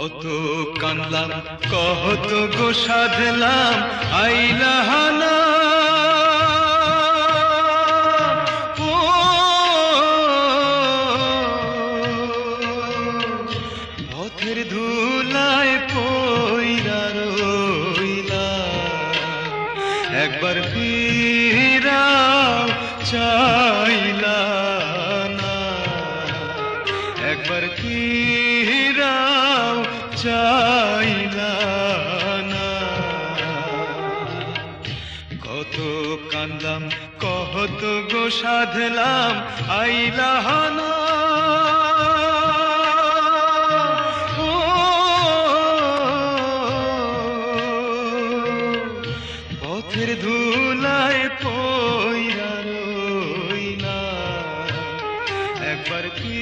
কত কানলাম কত গো সাধলাম আইলাহানা একবার চাইলা না। একবার ফিরাও চাইলা না। কত কান্দলাম কত গো সাধলাম আইলা পথের ধুলায় পইরা রইলা একবার কি